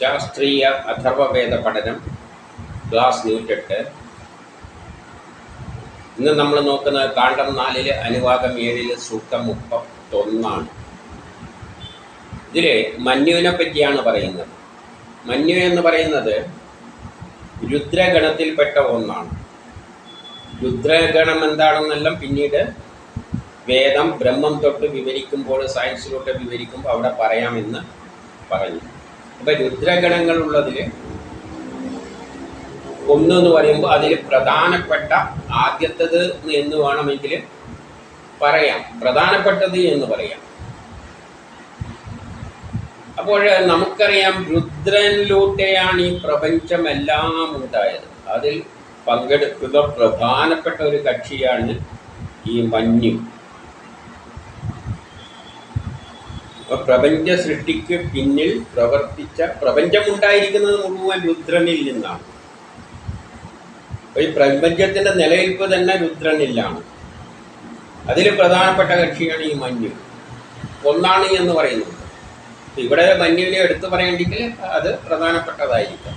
ശാസ്ത്രീയ അഥർവവേദ പഠനം ക്ലാസ് നൂറ്റെട്ട്. ഇന്ന് നമ്മൾ നോക്കുന്നത് കാണ്ഡം നാലിൽ അനുവാദം ഏഴിൽ സൂക്തം മുപ്പത്തൊന്നാണ്. ഇതിൽ മന്യുവിനെ പറ്റിയാണ് പറയുന്നത്. മന്യു എന്ന് പറയുന്നത് രുദ്രഗണത്തിൽപ്പെട്ട ഒന്നാണ്. രുദ്രഗണം എന്താണെന്നെല്ലാം പിന്നീട് വേദം ബ്രഹ്മം തൊട്ട് വിവരിക്കുമ്പോൾ സയൻസിലോട്ട് വിവരിക്കുമ്പോൾ അവിടെ പറയാമെന്ന് പറഞ്ഞു. അപ്പം രുദ്രഗണങ്ങളുള്ളതിൽ ഒന്ന് എന്ന് പറയുമ്പോൾ അതിൽ പ്രധാനപ്പെട്ട ആദ്യത്തത് എന്ന് വേണമെങ്കിൽ പറയാം. പ്രധാനപ്പെട്ടത് എന്ന് പറയാം. അപ്പോൾ നമുക്കറിയാം രുദ്രനിലൂടെയാണ് ഈ പ്രപഞ്ചമെല്ലാം ഉണ്ടായത്. അതിൽ പങ്കെടുക്കുന്ന പ്രധാനപ്പെട്ട ഒരു കക്ഷിയാണ് ഈ മഞ്ഞു. അപ്പോൾ പ്രപഞ്ച സൃഷ്ടിക്ക് പിന്നിൽ പ്രവർത്തിച്ച പ്രപഞ്ചമുണ്ടായിരിക്കുന്നത് മുഴുവൻ രുദ്രനിൽ നിന്നാണ്. ഈ പ്രപഞ്ചത്തിന്റെ നിലനിൽപ്പ് തന്നെ രുദ്രനിലാണ്. അതിൽ പ്രധാനപ്പെട്ട കക്ഷിയാണ് ഈ മഞ്ഞ്. ഒന്നാണ് എന്ന് പറയുന്നത്. ഇവിടെ മഞ്ഞിനെ എടുത്തു പറയേണ്ടെങ്കിൽ അത് പ്രധാനപ്പെട്ടതായിരിക്കും.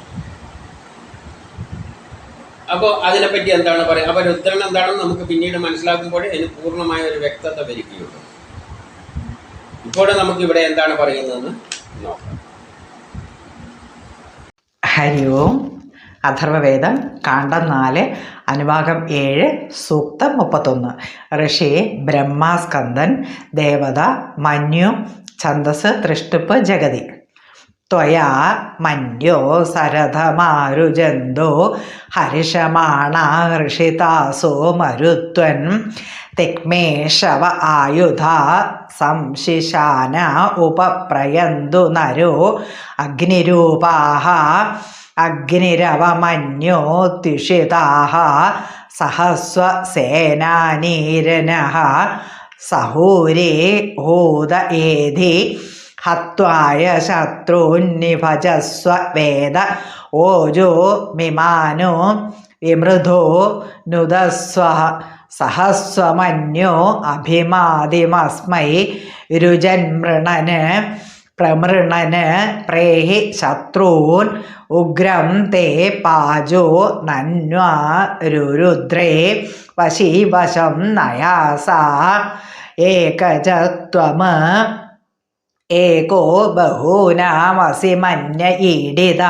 അപ്പോൾ അതിനെപ്പറ്റി എന്താണ് പറയുക? അപ്പോൾ രുദ്രൻ എന്താണെന്ന് നമുക്ക് പിന്നീട് മനസ്സിലാക്കുമ്പോൾ അതിന് പൂർണമായ ഒരു വ്യക്തത വരികയുള്ളൂ. ഇപ്പോൾ നമുക്ക് ഇവിടെ എന്താണ് പറയുന്നതെന്ന് നോക്കാം. ഹരി ഓം. അഥർവവേദം കാണ്ടം നാല് അനുഭാഗം ഏഴ് സൂക്തം മുപ്പത്തൊന്ന്. ഋഷി ബ്രഹ്മാസ്കന്ദൻ ദേവത മഞ്ഞു ഛന്ദസ് തൃഷ്ടിപ്പ് ജഗതി. ത്വയാ മന്യോ സരഥമാരുജന്തോ ഹരിഷമാണ ഋഷിതാസോ മരുത്വൻ തിക്മേഷവ ആയുധ സംശിശാന ഉപപ്രയന്തു നരോ അഗ്നിരൂപാഹ അഗ്നിരവമന്യോത്യുഷിതാഹ സഹസ്വസേനാനീരനഃ സഹൂരേ ഹൂത ഏധി ഹത്വായ ശത്രുന്നിഭജസ്വ വേദ ഓജോ മിമാനോ വിമൃധോ നുദസ്വ സഹസ്വമന്യോ അഭിമാതിമസ്മൈ രുജന്മൃണന് പ്രമൃണന് പ്രേഹി ശത്രൂൻ ഉഗ്രം തേ പാജോ നന്വാരുരുദ്രേ വശീവശം നയാസ ഏകജത്വം ഏകോ ബഹൂനാമസി മന്യ ഈഡിത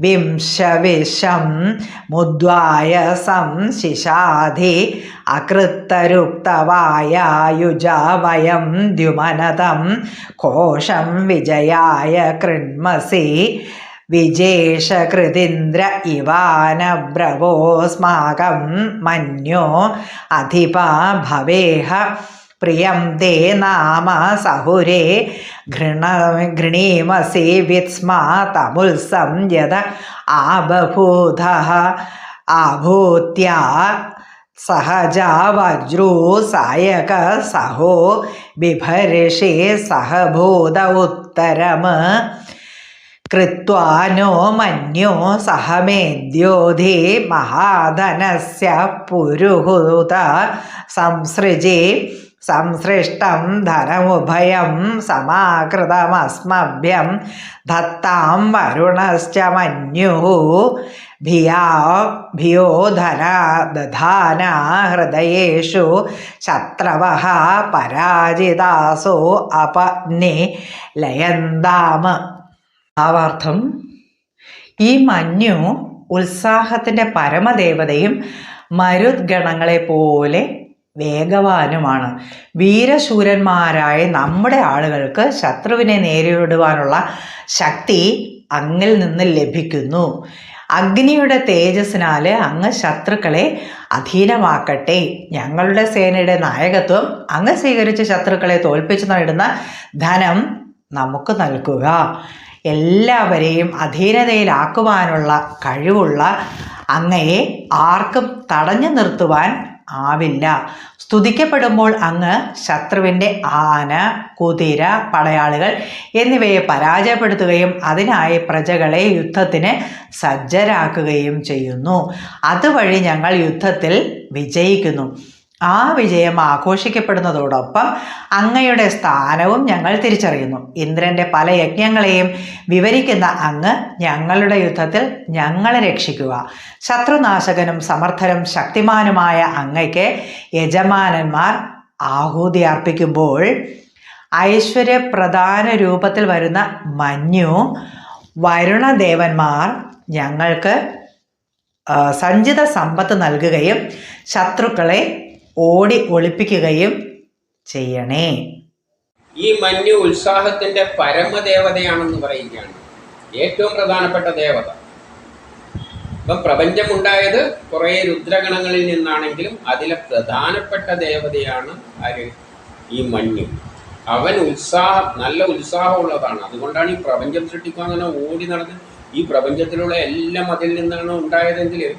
വിംശവിഷം മുദ്വായസം ശിശാധി. അകൃത്തരുക്തവായായുജ വയം ദ്യുമനതം കോശം വിജയായ കൃണ്മസി. വിജേഷകൃതിന്ദ്ര ഇവാനബ്രവോസ്മാകം. മന്യോ അധിപ ഭവേഹ प्रियं दे नाम सहुरे घृण घृणीमसि वित्स्मा तमुल्सं यद आबभूधः आभूत्या सहजा वज्रो सायक सहो बिभर्षे सहबोध उत्तरम कृत्वा नो मन्यो सहमेद्योधि महाधनस्य पुरुहूत संसृजे സംസൃഷ്ടം ധനമുഭയം സമാകൃതമസ്മഭ്യം ദത്താം വരുണശ്ച മഞ്ഞു ഭിയാ ഭിയോ ധന ദധാന ഹൃദയേഷു ശത്രവ പരാജിതാസോ അപനി ലയന്താമ ഭാവാർത്ഥം ഈ മഞ്ഞു ഉത്സാഹത്തിന്റെ പരമദേവതയും മരുദ്ഗണങ്ങളെ പോലെ വേഗവാനുമാണ്. വീരശൂരന്മാരായ നമ്മുടെ ആളുകൾക്ക് ശത്രുവിനെ നേരിടുവാനുള്ള ശക്തി അങ്ങിൽ നിന്ന് ലഭിക്കുന്നു. അഗ്നിയുടെ തേജസ്സിനാൽ അങ്ങ് ശത്രുക്കളെ അധീനമാക്കട്ടെ. ഞങ്ങളുടെ സേനയുടെ നായകത്വം അങ്ങ് സ്വീകരിച്ച് ശത്രുക്കളെ തോൽപ്പിച്ചു നേടുന്ന ധനം നമുക്ക് നൽകുക. എല്ലാവരെയും അധീനതയിലാക്കുവാനുള്ള കഴിവുള്ള അങ്ങയെ ആർക്കും തടഞ്ഞു നിർത്തുവാൻ ആവില്ല. സ്തുതിക്കപ്പെടുമ്പോൾ അങ്ങ് ശത്രുവിന്റെ ആന കുതിര പടയാളികൾ എന്നിവയെ പരാജയപ്പെടുത്തുകയും അതിനായി പ്രജകളെ യുദ്ധത്തിന് സജ്ജരാക്കുകയും ചെയ്യുന്നു. അതുവഴി ഞങ്ങൾ യുദ്ധത്തിൽ വിജയിക്കുന്നു. ആ വിജയം ആഘോഷിക്കപ്പെടുന്നതോടൊപ്പം അങ്ങയുടെ സ്ഥാനവും ഞങ്ങൾ തിരിച്ചറിയുന്നു. ഇന്ദ്രന്റെ പല യജ്ഞങ്ങളെയും വിവരിക്കുന്ന അങ്ങ് ഞങ്ങളുടെ യുദ്ധത്തിൽ ഞങ്ങളെ രക്ഷിക്കുക. ശത്രുനാശകനും സമർത്ഥനും ശക്തിമാനുമായ അങ്ങയ്ക്ക് യജമാനന്മാർ ആഹൂതി അർപ്പിക്കുമ്പോൾ ഐശ്വര്യപ്രധാന രൂപത്തിൽ വരുന്ന മഞ്ഞു വരുണദേവന്മാർ ഞങ്ങൾക്ക് സഞ്ചിത സമ്പത്ത് നൽകുകയും ശത്രുക്കളെ ഓടി ഒളിപ്പിക്കുകയും ചെയ്യണേ. ഈ മഞ്ഞു ഉത്സാഹത്തിന്റെ പരമദേവതയാണെന്ന് പറയുകയാണ്. ഏറ്റവും പ്രധാനപ്പെട്ട ദേവത. ഇപ്പം പ്രപഞ്ചമുണ്ടായത് കുറേ രുദ്രഗണങ്ങളിൽ നിന്നാണെങ്കിലും അതിലെ പ്രധാനപ്പെട്ട ദേവതയാണ് ആര്? ഈ മഞ്ഞു. അവൻ ഉത്സാഹം നല്ല ഉത്സാഹമുള്ളതാണ്. അതുകൊണ്ടാണ് ഈ പ്രപഞ്ചം സൃഷ്ടിക്കുക അങ്ങനെ ഓടി നടന്ന് ഈ പ്രപഞ്ചത്തിലുള്ള എല്ലാം അതിൽ നിന്നാണ് ഉണ്ടായതെങ്കിൽ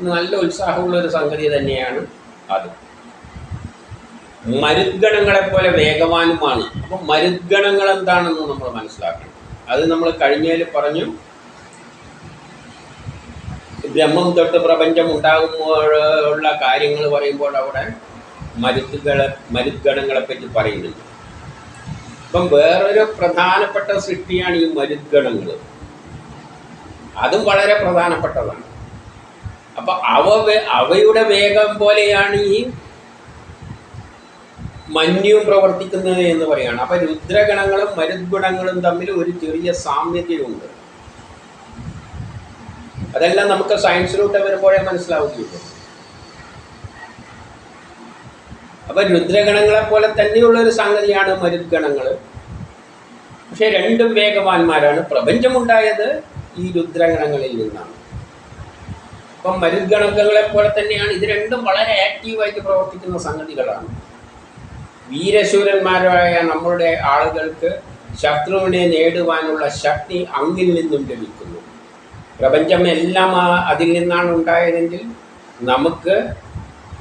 നല്ല ഉത്സാഹമുള്ള ഒരു സംഗതി തന്നെയാണ് അത്. മരുദ്ഗണങ്ങളെ പോലെ വേഗവാനുമാണ്. അപ്പം മരുദ്ഗണങ്ങൾ എന്താണെന്ന് നമ്മൾ മനസ്സിലാക്കണം. അത് നമ്മൾ കഴിഞ്ഞതിൽ പറഞ്ഞു ബ്രഹ്മം തൊട്ട് പ്രപഞ്ചം ഉണ്ടാകുമ്പോഴുള്ള കാര്യങ്ങൾ പറയുമ്പോൾ അവിടെ മരുത്തുകളെ മരുദ്ഗണങ്ങളെ പറ്റി പറയുന്നുണ്ട്. അപ്പം വേറൊരു പ്രധാനപ്പെട്ട സൃഷ്ടിയാണ് ഈ മരുദ്ഗണങ്ങൾ അതും വളരെ പ്രധാനപ്പെട്ടതാണ്. അപ്പൊ അവ അവയുടെ വേഗം പോലെയാണ് ഈ മഞ്ഞും പ്രവർത്തിക്കുന്നത് എന്ന് പറയുകയാണ്. അപ്പൊ രുദ്രഗണങ്ങളും മരുദ്ഗുണങ്ങളും തമ്മിൽ ഒരു ചെറിയ സാമ്യതയുണ്ട്. അതെല്ലാം നമുക്ക് സയൻസിലോട്ട് വരുമ്പോഴേ മനസ്സിലാവുകയുള്ളൂ. അപ്പൊ രുദ്രഗണങ്ങളെ പോലെ തന്നെയുള്ള ഒരു സംഗതിയാണ് മരുദ്ഗണങ്ങൾ പക്ഷെ രണ്ടും വേഗവാന്മാരാണ്. പ്രപഞ്ചമുണ്ടായത് ഈ രുദ്രഗണങ്ങളിൽ നിന്നാണ്. അപ്പം മരുദ്ഗണങ്ങളെ പോലെ തന്നെയാണ് ഇത് രണ്ടും വളരെ ആക്റ്റീവായിട്ട് പ്രവർത്തിക്കുന്ന സംഗതികളാണ്. വീരശൂരന്മാരായ നമ്മളുടെ ആളുകൾക്ക് ശത്രുവിനെ നേടുവാനുള്ള ശക്തി അങ്ങിൽ നിന്നും ലഭിക്കുന്നു. പ്രപഞ്ചം എല്ലാം അതിൽ നിന്നാണ് ഉണ്ടായതെങ്കിൽ നമുക്ക്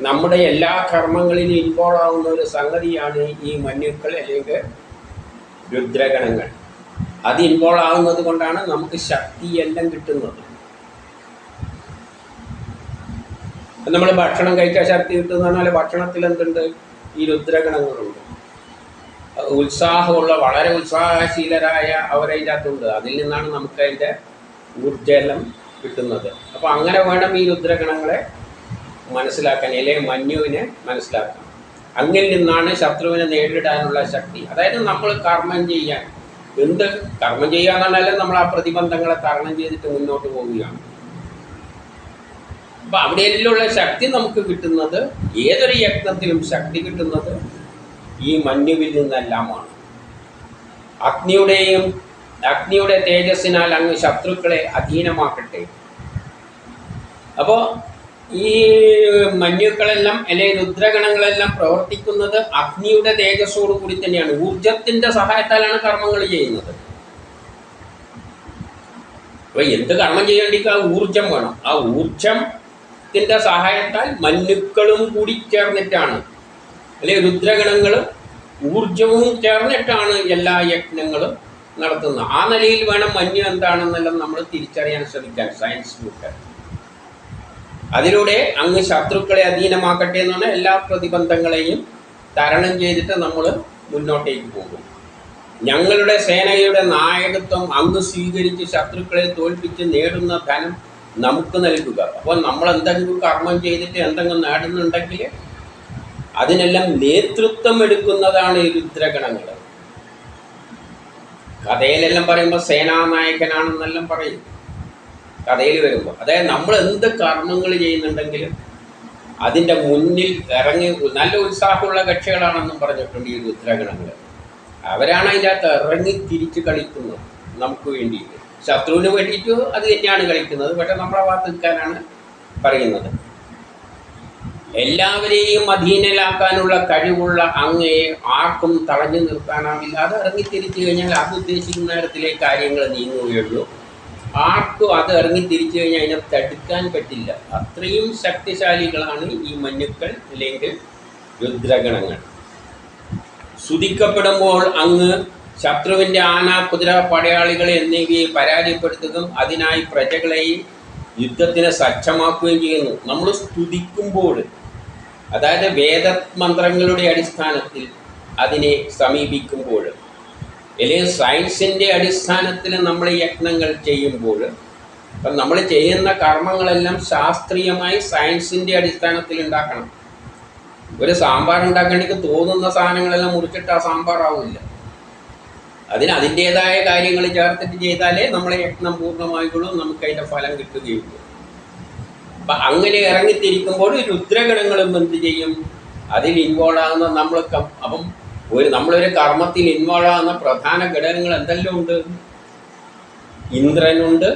നമ്മുടെ എല്ലാ കർമ്മങ്ങളിലും ഇൻവോൾവ് ആവുന്ന ഒരു സംഗതിയാണ് ഈ മഞ്ഞുക്കൾ അല്ലെങ്കിൽ രുദ്രഗണങ്ങൾ. അത് ഇൻവോൾവ് ആവുന്നത് കൊണ്ടാണ് നമുക്ക് ശക്തി എല്ലാം കിട്ടുന്നത്. നമ്മൾ ഭക്ഷണം കഴിച്ചാൽ ശക്തി എന്ന് പറഞ്ഞാൽ ഭക്ഷണത്തിൽ എന്തുണ്ട് ഈ രുദ്രഗണങ്ങളുണ്ട്. ഉത്സാഹമുള്ള വളരെ ഉത്സാഹശീലരായ അവരതിന്റെ അകത്തുണ്ട് അതിൽ നിന്നാണ് നമുക്ക് അതിന്റെ ഊർജലം കിട്ടുന്നത്. അപ്പോൾ അങ്ങനെ വേണം ഈ രുദ്രഗണങ്ങളെ മനസ്സിലാക്കാൻ അല്ലെങ്കിൽ മഞ്ഞുവിനെ മനസ്സിലാക്കാൻ. അങ്ങിൽ നിന്നാണ് ശത്രുവിനെ നേരിടാനുള്ള ശക്തി. അതായത് നമ്മൾ കർമ്മം ചെയ്യാൻ. എന്ത്? കർമ്മം ചെയ്യുക പറഞ്ഞാൽ നമ്മൾ ആ പ്രതിബന്ധങ്ങളെ തരണം ചെയ്തിട്ട് മുന്നോട്ട് പോവുകയാണ്. അപ്പൊ അവിടെയെല്ലാം ശക്തി നമുക്ക് കിട്ടുന്നത് ഏതൊരു യജ്ഞത്തിലും ശക്തി കിട്ടുന്നത് ഈ മഞ്ഞുവിൽ നിന്നെല്ലാമാണ്. അഗ്നിയുടെയും അഗ്നിയുടെ തേജസ്സിനാൽ അങ്ങ് ശത്രുക്കളെ അധീനമാക്കട്ടെ. അപ്പോൾ ഈ മഞ്ഞുക്കളെല്ലാം അല്ലെങ്കിൽ രുദ്രഗണങ്ങളെല്ലാം പ്രവർത്തിക്കുന്നത് അഗ്നിയുടെ തേജസ്സോട് കൂടി തന്നെയാണ്. ഊർജത്തിന്റെ സഹായത്താലാണ് കർമ്മങ്ങൾ ചെയ്യുന്നത്. അപ്പൊ എന്ത് കർമ്മം ചെയ്യേണ്ടിക്ക് ആ ഊർജം വേണം. ആ ഊർജത്തിന്റെ സഹായത്താൽ മഞ്ഞുക്കളും കൂടി ചേർന്നിട്ടാണ്. അല്ലെങ്കിൽ രുദ്രഗണങ്ങളും ഊർജവും ചേർന്നിട്ടാണ് എല്ലാ യജ്ഞങ്ങളും നടത്തുന്നത്. ആ നിലയിൽ വേണം മഞ്ഞ് എന്താണെന്നെല്ലാം നമ്മൾ തിരിച്ചറിയാൻ ശ്രമിക്കാൻ സയൻസ് ബുക്ക് അതിലൂടെ അങ്ങ് ശത്രുക്കളെ അധീനമാക്കട്ടെ എന്ന് പറഞ്ഞാൽ എല്ലാ പ്രതിബന്ധങ്ങളെയും തരണം ചെയ്തിട്ട് നമ്മൾ മുന്നോട്ടേക്ക് പോകും. ഞങ്ങളുടെ സേനയുടെ നായകത്വം അങ്ങ് സ്വീകരിച്ച് ശത്രുക്കളെ തോൽപ്പിച്ച് നേടുന്ന ധനം നമുക്ക് നൽകുക. അപ്പോൾ നമ്മൾ എന്തെങ്കിലും കർമ്മം ചെയ്തിട്ട് എന്തെങ്കിലും നേടുന്നുണ്ടെങ്കിൽ അതിനെല്ലാം നേതൃത്വം എടുക്കുന്നതാണ് ഈ രുദ്രഗണങ്ങൾ. കഥയിലെല്ലാം പറയുമ്പോൾ സേനാനായകനാണെന്നെല്ലാം പറയും. കഥയിൽ വരുമ്പോൾ. അതായത് നമ്മൾ എന്ത് കർമ്മങ്ങൾ ചെയ്യുന്നുണ്ടെങ്കിലും അതിന്റെ മുന്നിൽ ഇറങ്ങി നല്ല ഉത്സാഹമുള്ള കക്ഷികളാണെന്നും പറഞ്ഞിട്ടുണ്ട് ഈ രുദ്രഗണങ്ങൾ. അവരാണ് അതിന്റെ അകത്ത് ഇറങ്ങി തിരിച്ച് കളിക്കുന്നത് നമുക്ക് വേണ്ടിയിട്ട്. ശത്രുവിന് വേണ്ടിയിട്ട് അത് തന്നെയാണ് കളിക്കുന്നത്. പക്ഷെ നമ്മളെ ഭാഗത്ത് നിൽക്കാനാണ് പറയുന്നത്. എല്ലാവരെയും അധീനലാക്കാനുള്ള കഴിവുള്ള അങ്ങയെ ആർക്കും തടഞ്ഞു നിർത്താനാവില്ല അത് ഇറങ്ങി തിരിച്ചു കഴിഞ്ഞാൽ അത് ഉദ്ദേശിക്കുന്ന തരത്തിലെ കാര്യങ്ങൾ നീങ്ങുകയുള്ളൂ. ആർക്കും അത് ഇറങ്ങി തിരിച്ചു കഴിഞ്ഞാൽ അതിനെ തടുക്കാൻ പറ്റില്ല. അത്രയും ശക്തിശാലികളാണ് ഈ മഞ്ഞുക്കൾ അല്ലെങ്കിൽ രുദ്രഗണങ്ങൾ. സ്തുതിക്കപ്പെടുമ്പോൾ അങ്ങ് ശത്രുവിന്റെ ആന കുതിര പടയാളികൾ എന്നിവയെ പരാജയപ്പെടുത്തുകയും അതിനായി പ്രജകളെയും യുദ്ധത്തിന് സജ്ജമാക്കുകയും ചെയ്യുന്നു. നമ്മൾ സ്തുതിക്കുമ്പോൾ അതായത് വേദമന്ത്രങ്ങളുടെ അടിസ്ഥാനത്തിൽ അതിനെ സമീപിക്കുമ്പോൾ അല്ലെങ്കിൽ സയൻസിന്റെ അടിസ്ഥാനത്തിൽ നമ്മൾ യജ്ഞങ്ങൾ ചെയ്യുമ്പോൾ അപ്പം നമ്മൾ ചെയ്യുന്ന കർമ്മങ്ങളെല്ലാം ശാസ്ത്രീയമായി സയൻസിന്റെ അടിസ്ഥാനത്തിൽ ഉണ്ടാക്കണം. ഒരു സാമ്പാർ ഉണ്ടാക്കണമെങ്കിൽ തോന്നുന്ന സാധനങ്ങളെല്ലാം മുറിച്ചിട്ട് ആ സാമ്പാറാവില്ല അതിന് അതിന്റേതായ കാര്യങ്ങൾ ചേർത്തിട്ട് ചെയ്താലേ നമ്മളെ യത്നം പൂർണമായിട്ടുള്ളൂ നമുക്ക് അതിന്റെ ഫലം കിട്ടുകയുള്ളൂ. അപ്പം അങ്ങനെ ഇറങ്ങിത്തിരിക്കുമ്പോൾ രുദ്രഗണങ്ങളും എന്ത് ചെയ്യും? അതിൽ ഇൻവോൾവ് ആകുന്ന നമ്മൾ അപ്പം ഒരു നമ്മളൊരു കർമ്മത്തിൽ ഇൻവോൾവ് ആകുന്ന പ്രധാന ഘടകങ്ങൾ എന്തെല്ലാം ഉണ്ട്? ഇന്ദ്രനുണ്ട്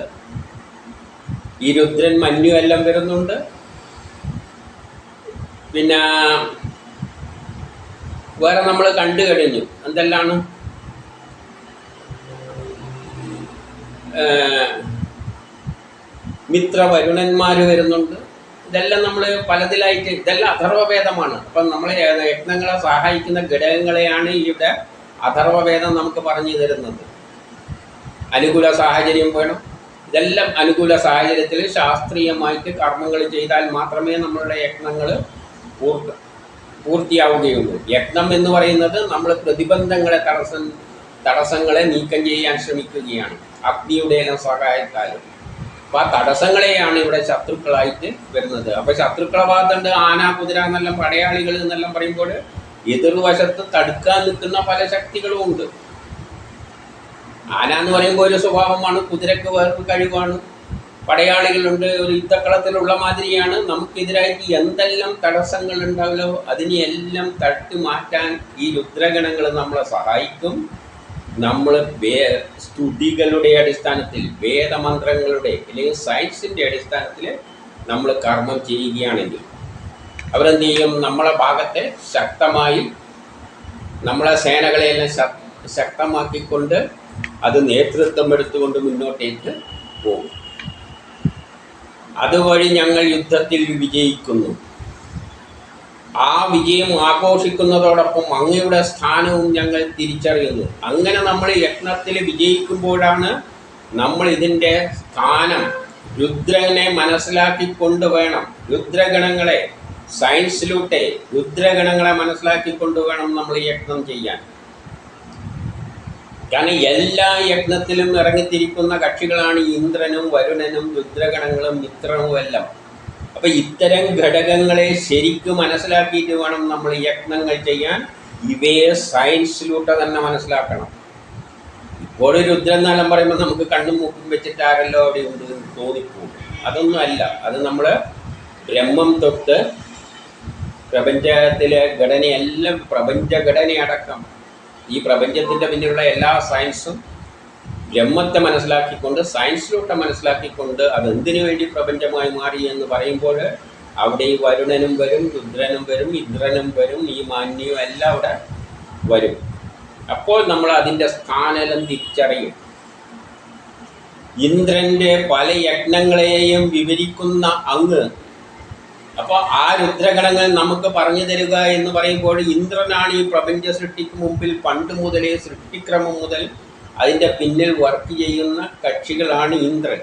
ഈ രുദ്രൻ മഞ്ഞു എല്ലാം വരുന്നുണ്ട്. പിന്നെ വേറെ നമ്മൾ കണ്ടു കഴിഞ്ഞു. എന്തെല്ലാണ്? മിത്രവരുണന്മാർ വരുന്നുണ്ട്. ഇതെല്ലാം നമ്മൾ പലതിലായിട്ട് ഇതെല്ലാം അഥർവവേദമാണ്. അപ്പം നമ്മൾ യജ്ഞങ്ങളെ സഹായിക്കുന്ന ഘടകങ്ങളെയാണ് ഇവിടെ അഥർവവേദം നമുക്ക് പറഞ്ഞു തരുന്നത്. അനുകൂല സാഹചര്യം വേണം. ഇതെല്ലാം അനുകൂല സാഹചര്യത്തിൽ ശാസ്ത്രീയമായിട്ട് കർമ്മങ്ങൾ ചെയ്താൽ മാത്രമേ നമ്മളുടെ യജ്ഞങ്ങൾ പൂർത്തി പൂർത്തിയാവുകയുള്ളൂ. യജ്ഞം എന്ന് പറയുന്നത് നമ്മൾ പ്രതിബന്ധങ്ങളെ തടസ്സം തടസ്സങ്ങളെ നീക്കം ചെയ്യാൻ ശ്രമിക്കുകയാണ്. അഗ്നിയുടെ എല്ലാം സഹായത്താലും. അപ്പോൾ ആ തടസ്സങ്ങളെയാണ് ഇവിടെ ശത്രുക്കളായിട്ട് വരുന്നത്. അപ്പോൾ ശത്രുക്കളെ ഭാഗത്തുണ്ട് ആന കുതിര എന്നെല്ലാം പടയാളികൾ എന്നെല്ലാം പറയുമ്പോൾ എതിർവശത്ത് തടുക്കാൻ നിൽക്കുന്ന പല ശക്തികളും ഉണ്ട്. ആന എന്ന് പറയുമ്പോൾ ഒരു സ്വഭാവമാണ്. കുതിരക്ക് വേറൊരു കഴിവാണ്. പടയാളികളുണ്ട് ഒരു യുദ്ധക്കളത്തിലുള്ള മാതിരിയാണ്. നമുക്കെതിരായിട്ട് എന്തെല്ലാം തടസ്സങ്ങൾ ഉണ്ടാവില്ലോ അതിനെയെല്ലാം തട്ടി മാറ്റാൻ ഈ രുദ്രഗണങ്ങൾ നമ്മളെ സഹായിക്കും. നമ്മൾ വേ സ്തുതികളുടെ അടിസ്ഥാനത്തിൽ വേദമന്ത്രങ്ങളുടെ അല്ലെങ്കിൽ സയൻസിന്റെ അടിസ്ഥാനത്തിൽ നമ്മൾ കർമ്മം ചെയ്യുകയാണെങ്കിൽ അവരെന്ത് ചെയ്യും? നമ്മളെ ഭാഗത്തെ ശക്തമായി നമ്മളെ സേനകളെയെല്ലാം ശക്- ശക്തമാക്കിക്കൊണ്ട് അത് നേതൃത്വം എടുത്തുകൊണ്ട് മുന്നോട്ടേക്ക് പോകും. അതുവഴി ഞങ്ങൾ യുദ്ധത്തിൽ വിജയിക്കുന്നു. ആ വിജയം ആഘോഷിക്കുന്നതോടൊപ്പം അങ്ങയുടെ സ്ഥാനവും ഞങ്ങൾ തിരിച്ചറിയുന്നു. അങ്ങനെ നമ്മൾ യജ്ഞത്തിൽ വിജയിക്കുമ്പോഴാണ് നമ്മൾ ഇതിന്റെ സ്ഥാനം. രുദ്രനെ മനസ്സിലാക്കി കൊണ്ടുവേണം. രുദ്രഗണങ്ങളെ സയൻസിലൂട്ടെ രുദ്രഗണങ്ങളെ മനസ്സിലാക്കി വേണം നമ്മൾ യജ്ഞം ചെയ്യാൻ. കാരണം എല്ലാ യജ്ഞത്തിലും ഇറങ്ങിത്തിരിക്കുന്ന കക്ഷികളാണ് ഇന്ദ്രനും വരുണനും രുദ്രഗണങ്ങളും മിത്രനും എല്ലാം അപ്പൊ ഇത്തരം ഘടകങ്ങളെ ശരിക്കും മനസ്സിലാക്കിയിട്ട് വേണം നമ്മൾ യത്നങ്ങൾ ചെയ്യാൻ. ഇവയെ സയൻസിലൂടെ തന്നെ മനസ്സിലാക്കണം. ഇപ്പോൾ രുദ്രൻ എന്നെല്ലാം പറയുമ്പോൾ നമുക്ക് കണ്ണും മൂക്കും വെച്ചിട്ട് ആരല്ലോ അവിടെ ഉണ്ട് തോന്നിപ്പോകും. അതൊന്നും അല്ല. അത് നമ്മൾ ബ്രഹ്മം തൊട്ട് പ്രപഞ്ചത്തിലെ ഘടനയെല്ലാം പ്രപഞ്ചഘടനയടക്കം. ഈ പ്രപഞ്ചത്തിന്റെ പിന്നിലുള്ള എല്ലാ സയൻസും ബ്രഹ്മത്തെ മനസ്സിലാക്കിക്കൊണ്ട് സയൻസിലോട്ട് മനസ്സിലാക്കിക്കൊണ്ട് അതെന്തിനു വേണ്ടി പ്രപഞ്ചമായി മാറി എന്ന് പറയുമ്പോൾ അവിടെ ഈ വരുണനും വരും രുദ്രനും വരും ഇന്ദ്രനും വരും ഈ മാന്യവും എല്ലാം അവിടെ വരും. അപ്പോൾ നമ്മൾ അതിന്റെ സ്ഥാനം തിരിച്ചറിയും. ഇന്ദ്രന്റെ പല യജ്ഞങ്ങളെയും വിവരിക്കുന്ന അങ്ങ്. അപ്പോൾ ആ രുദ്രഗണങ്ങൾ നമുക്ക് പറഞ്ഞു തരിക എന്ന് പറയുമ്പോൾ ഇന്ദ്രനാണ് ഈ പ്രപഞ്ച സൃഷ്ടിക്ക് മുമ്പിൽ പണ്ട് മുതലേ സൃഷ്ടിക്രമം മുതൽ അതിന്റെ പിന്നിൽ വർക്ക് ചെയ്യുന്ന കക്ഷികളാണ് ഇന്ദ്രൻ.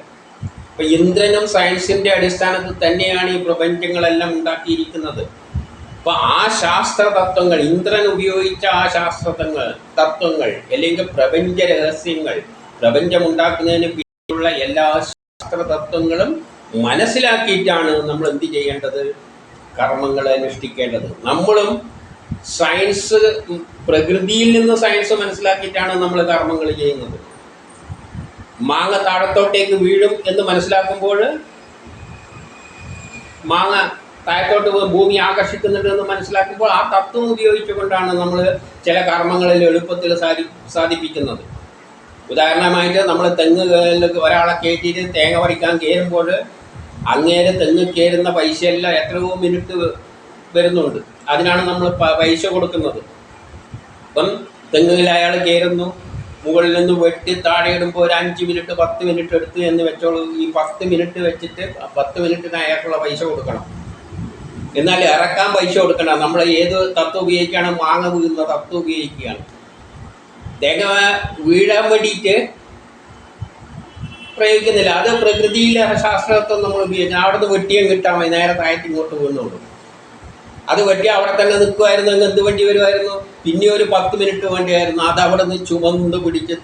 അപ്പൊ ഇന്ദ്രനും സയൻസിന്റെ അടിസ്ഥാനത്തിൽ തന്നെയാണ് ഈ പ്രപഞ്ചങ്ങളെല്ലാം ഉണ്ടാക്കിയിരിക്കുന്നത്. അപ്പൊ ആ ശാസ്ത്ര തത്വങ്ങൾ ഇന്ദ്രൻ ഉപയോഗിച്ച ആ ശാസ്ത്ര തത്വങ്ങൾ അല്ലെങ്കിൽ പ്രപഞ്ച രഹസ്യങ്ങൾ പ്രപഞ്ചം ഉണ്ടാക്കുന്നതിന് പിന്നിലുള്ള എല്ലാ ശാസ്ത്ര തത്വങ്ങളും മനസ്സിലാക്കിയിട്ടാണ് നമ്മൾ എന്ത് ചെയ്യേണ്ടത്? കർമ്മങ്ങൾ അനുഷ്ഠിക്കേണ്ടത്. നമ്മളും സയൻസ് പ്രകൃതിയിൽ നിന്ന് സയൻസ് മനസ്സിലാക്കിയിട്ടാണ് നമ്മൾ കർമ്മങ്ങൾ ചെയ്യുന്നത്. മാങ്ങ താഴത്തോട്ടേക്ക് വീഴും എന്ന് മനസ്സിലാക്കുമ്പോൾ മാങ്ങ താഴത്തോട്ട് ഭൂമി ആകർഷിക്കുന്നുണ്ട് എന്ന് മനസ്സിലാക്കുമ്പോൾ ആ തത്വം ഉപയോഗിച്ചുകൊണ്ടാണ് നമ്മൾ ചില കർമ്മങ്ങളിൽ എളുപ്പത്തിൽ സാധി സാധിപ്പിക്കുന്നത്. ഉദാഹരണമായിട്ട് നമ്മൾ തെങ്ങ് ഒരാളെ കയറ്റിയിട്ട് തേങ്ങ പറിക്കാൻ കയറുമ്പോൾ അങ്ങേരെ തെങ്ങ് കയറുന്ന പൈസയെല്ലാം എത്രയോ മിനിറ്റ് വരുന്നുണ്ട്. അതിനാണ് നമ്മൾ പൈസ കൊടുക്കുന്നത്. അപ്പം തെങ്ങിൽ അയാൾ കയറുന്നു മുകളിൽ നിന്ന് വെട്ടി താഴെ ഇടുമ്പോൾ ഒരു അഞ്ച് മിനിറ്റ് പത്ത് മിനിറ്റ് എടുത്ത് എന്ന് വെച്ചോളൂ. ഈ പത്ത് മിനിറ്റ് വെച്ചിട്ട് പത്ത് മിനിറ്റിന് അയാൾക്കുള്ള പൈസ കൊടുക്കണം. എന്നാൽ ഇറക്കാൻ പൈസ കൊടുക്കണം നമ്മൾ ഏത് തത്വം ഉപയോഗിക്കുകയാണ്? മാങ്ങ വീഴുന്ന തത്വം ഉപയോഗിക്കുകയാണ്. തേങ്ങ വീഴാൻ വേണ്ടിയിട്ട് പ്രയോഗിക്കുന്നില്ല. അത് പ്രകൃതിയിലെ ശാസ്ത്രത്വം നമ്മൾ ഉപയോഗിക്കണം അവിടെ വെട്ടിയും കിട്ടാൻ നേരെ താഴത്ത് ഇങ്ങോട്ട് വീണോളൂ അത് വെട്ടി അവിടെ തന്നെ നിൽക്കുമായിരുന്നു അങ്ങ് എന്ത് വണ്ടി വരുമായിരുന്നു പിന്നെ ഒരു പത്ത് മിനിറ്റ് വേണ്ടിയായിരുന്നു. അത് അവിടെ നിന്ന് ചുമന്ന് പിടിച്ച്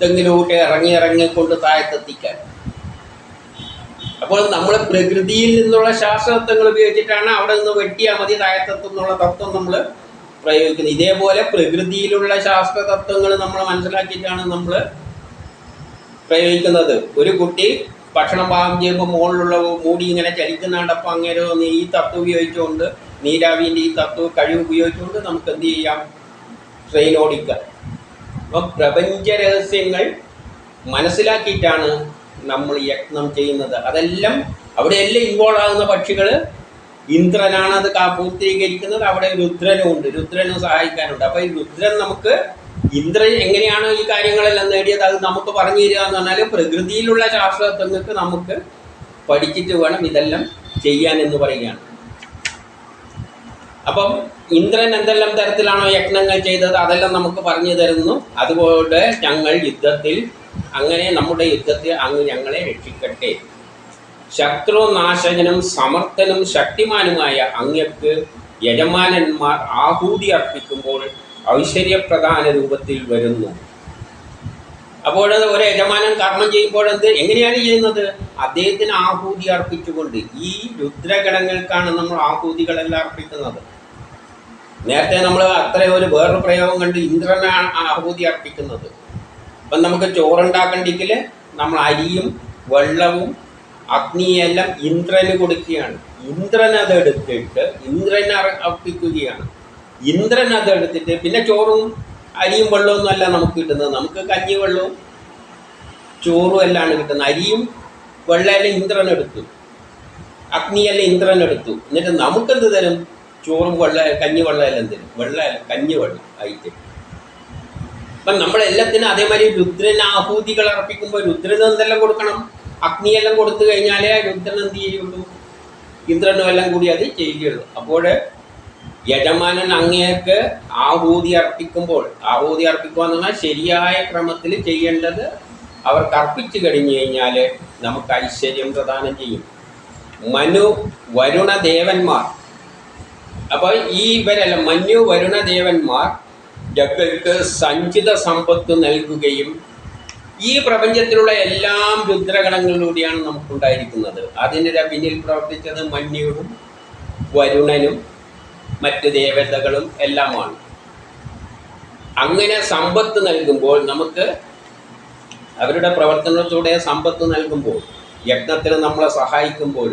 തെങ്ങിലോട്ട് ഇറങ്ങി ഇറങ്ങിക്കൊണ്ട് താഴത്തെത്തിക്കാൻ. അപ്പോൾ നമ്മൾ പ്രകൃതിയിൽ നിന്നുള്ള ശാസ്ത്രത്വങ്ങൾ ഉപയോഗിച്ചിട്ടാണ് അവിടെ നിന്ന് വെട്ടിയാൽ മതി താഴത്തെത്തുന്നുള്ള തത്വം നമ്മൾ പ്രയോഗിക്കുന്നത്. ഇതേപോലെ പ്രകൃതിയിലുള്ള ശാസ്ത്ര തത്വങ്ങൾ നമ്മൾ മനസ്സിലാക്കിയിട്ടാണ് നമ്മൾ പ്രയോഗിക്കുന്നത്. ഒരു കുട്ടി ഭക്ഷണം പാകം ചെയ്യുമ്പോൾ മുകളിലുള്ള മൂടി ഇങ്ങനെ ചലിക്കുന്നുണ്ടപ്പോൾ അങ്ങനെ ഈ തത്വം ഉപയോഗിച്ചുകൊണ്ട് നീരാവിന്റെ ഈ തത്വ കഴിവ് ഉപയോഗിച്ചുകൊണ്ട് നമുക്ക് എന്ത് ചെയ്യാം? ട്രെയിൻ ഓടിക്കാം അപ്പം പ്രപഞ്ച രഹസ്യങ്ങൾ മനസ്സിലാക്കിയിട്ടാണ് നമ്മൾ യത്നം ചെയ്യുന്നത്. അതെല്ലാം അവിടെയെല്ലാം ഇൻവോൾവ് ആകുന്ന പക്ഷികൾ ഇന്ദ്രനാണ് അത് പൂർത്തീകരിക്കുന്നത്. അവിടെ രുദ്രനും ഉണ്ട് രുദ്രനും സഹായിക്കാനുണ്ട്. അപ്പോൾ ഈ രുദ്രൻ നമുക്ക് ഇന്ദ്രൻ എങ്ങനെയാണ് ഈ കാര്യങ്ങളെല്ലാം നേടിയത് അത് നമുക്ക് പറഞ്ഞു തരിക എന്ന് പറഞ്ഞാൽ പ്രകൃതിയിലുള്ള ശാസ്ത്രജ്ഞർക്ക് നമുക്ക് പഠിച്ചിട്ട് വേണം ഇതെല്ലാം ചെയ്യാൻ എന്ന് പറയുകയാണ്. അപ്പം ഇന്ദ്രൻ എന്തെല്ലാം തരത്തിലാണോ യജ്ഞങ്ങൾ ചെയ്തത് അതെല്ലാം നമുക്ക് പറഞ്ഞു തരുന്നു. അതുപോലെ ഞങ്ങൾ യുദ്ധത്തിൽ അങ്ങനെ നമ്മുടെ യുദ്ധത്തിൽ അങ്ങ് ഞങ്ങളെ രക്ഷിക്കട്ടെ. ശത്രുനാശകനും സമർത്ഥനും ശക്തിമാനുമായ അങ്ങക്ക് യജമാനന്മാർ ആഹൂതി അർപ്പിക്കുമ്പോൾ ഐശ്വര്യപ്രധാന രൂപത്തിൽ വരുന്നു. അപ്പോൾ ഒരു യജമാനൻ കർമ്മം ചെയ്യുമ്പോൾ എന്ത്? എങ്ങനെയാണ് ചെയ്യുന്നത്? അദ്ദേഹത്തിന് ആഹൂതി അർപ്പിച്ചുകൊണ്ട് ഈ രുദ്രഗണങ്ങൾക്കാണ് നമ്മൾ ആഹൂതികളെല്ലാം അർപ്പിക്കുന്നത്. നേരത്തെ നമ്മൾ അത്ര ഒരു വേറൊരു പ്രയോഗം കണ്ട് ഇന്ദ്രനാണ് ആഹൂതി അർപ്പിക്കുന്നത്. അപ്പം നമുക്ക് ചോറുണ്ടാക്കണ്ടെങ്കിൽ നമ്മൾ അരിയും വെള്ളവും അഗ്നിയെല്ലാം ഇന്ദ്രന് കൊടുക്കുകയാണ്. ഇന്ദ്രൻ അതെടുത്തിട്ട് ഇന്ദ്രനെ അർ- അർപ്പിക്കുകയാണ്. ഇന്ദ്രൻ അതെടുത്തിട്ട് പിന്നെ ചോറും അരിയും വെള്ളവും അല്ല നമുക്ക് കിട്ടുന്നത്. നമുക്ക് കഞ്ഞി വെള്ളവും ചോറും എല്ലാമാണ് കിട്ടുന്നത്. അരിയും വെള്ളമെല്ലാം ഇന്ദ്രൻ എടുത്തു. അഗ്നിയെല്ലാം ഇന്ദ്രൻ എടുത്തു. എന്നിട്ട് നമുക്കെന്ത് തരും? ചോറും വെള്ള കഞ്ഞി വെള്ളമെല്ലാം തരും. വെള്ളമല്ല കഞ്ഞി വെള്ളം ആയിട്ട്. അപ്പം നമ്മളെല്ലാത്തിനും അതേമാതിരി രുദ്രൻ ആഹൂതികൾ അർപ്പിക്കുമ്പോൾ രുദ്രന് എന്തെല്ലാം കൊടുക്കണം? അഗ്നിയെല്ലാം കൊടുത്തു കഴിഞ്ഞാലേ രുദ്രൻ എന്ത് ചെയ്യുള്ളൂ ഇന്ദ്രനും എല്ലാം കൂടി അത് ചെയ്യുകയുള്ളൂ. അപ്പോൾ യജമാനൻ അങ്ങേക്ക് ആഹൂതി അർപ്പിക്കുമ്പോൾ ആഹൂതി അർപ്പിക്കുക എന്ന് പറഞ്ഞാൽ ശരിയായ ക്രമത്തിൽ ചെയ്യേണ്ടത് അവർക്ക് അർപ്പിച്ചു കഴിഞ്ഞു കഴിഞ്ഞാൽ നമുക്ക് ഐശ്വര്യം പ്രദാനം ചെയ്യും. മനു വരുണ ദേവന്മാർ അപ്പോൾ ഈ ഇവരല്ല മഞ്ഞു വരുണ ദേവന്മാർ സഞ്ചിത സമ്പത്ത് നൽകുകയും ഈ പ്രപഞ്ചത്തിലുള്ള എല്ലാം രുദ്രഗണങ്ങളിലൂടെയാണ് നമുക്കുണ്ടായിരിക്കുന്നത്. അതിന്റെ പിന്നിൽ പ്രവർത്തിച്ചത് മഞ്ഞുവും വരുണനും മറ്റ് ദേവതകളും എല്ലാമാണ്. അങ്ങനെ സമ്പത്ത് നൽകുമ്പോൾ നമുക്ക് അവരുടെ പ്രവർത്തനത്തിലൂടെ സമ്പത്ത് നൽകുമ്പോൾ യജ്ഞത്തിന് നമ്മളെ സഹായിക്കുമ്പോൾ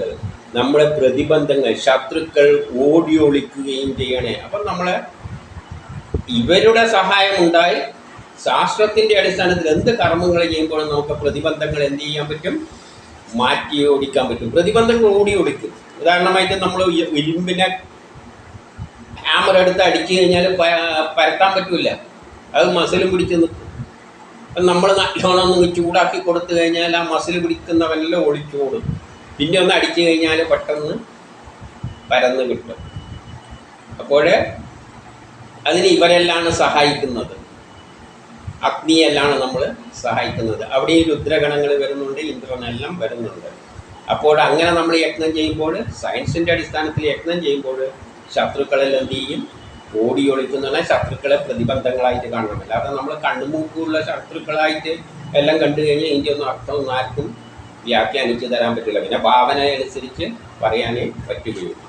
നമ്മളെ പ്രതിബന്ധങ്ങൾ ശത്രുക്കൾ ഓടി ഒളിക്കുകയും ചെയ്യണേ. അപ്പം നമ്മളെ ഇവരുടെ സഹായം ഉണ്ടായി ശാസ്ത്രത്തിന്റെ അടിസ്ഥാനത്തിൽ എന്ത് കർമ്മങ്ങൾ ചെയ്യുമ്പോഴും നമുക്ക് പ്രതിബന്ധങ്ങൾ എന്ത് ചെയ്യാൻ പറ്റും? മാറ്റി ഓടിക്കാൻ പറ്റും. പ്രതിബന്ധങ്ങൾ ഓടി ഓടിക്കും ഉദാഹരണമായിട്ട് നമ്മൾ ഇരുമ്പിനെ ഹാമർ എടുത്ത് അടിച്ചു കഴിഞ്ഞാൽ പരത്താൻ പറ്റില്ല അത് മസിലും പിടിച്ച് നിൽക്കും നമ്മൾ നല്ലോണം ഒന്ന് ചൂടാക്കി കൊടുത്തു കഴിഞ്ഞാൽ ആ മസിൽ പിടിക്കുന്നവനെല്ലാം ഒളിച്ചോടും. പിന്നെ ഒന്ന് അടിച്ചു കഴിഞ്ഞാൽ പെട്ടെന്ന് പരന്ന് കിട്ടും. അപ്പോൾ അതിന് ഇവരെല്ലാണ് സഹായിക്കുന്നത്. അഗ്നിയെല്ലാണ് നമ്മൾ സഹായിക്കുന്നത്. അവിടെ ഈ രുദ്രഗണങ്ങൾ വരുന്നുണ്ട് ഇന്ദ്രനെല്ലാം വരുന്നുണ്ട്. അപ്പോൾ അങ്ങനെ നമ്മൾ യജ്ഞം ചെയ്യുമ്പോൾ സയൻസിന്റെ അടിസ്ഥാനത്തിൽ യജ്ഞം ചെയ്യുമ്പോൾ ശത്രുക്കളെല്ലാം എന്ത് ചെയ്യും? ഓടി ഒളിക്കുന്ന ശത്രുക്കളെ പ്രതിബന്ധങ്ങളായിട്ട് കാണണം അല്ലാതെ നമ്മൾ കണ്ണുമൂക്കുള്ള ശത്രുക്കളായിട്ട് എല്ലാം കണ്ടു കഴിഞ്ഞാൽ ഇതിന്റെ ഒന്നും അർത്ഥമൊന്നും ആർക്കും വ്യാഖ്യാനിച്ചു തരാൻ പറ്റില്ല. പിന്നെ ഭാവന അനുസരിച്ച് പറയാനേ പറ്റുകയുള്ളൂ.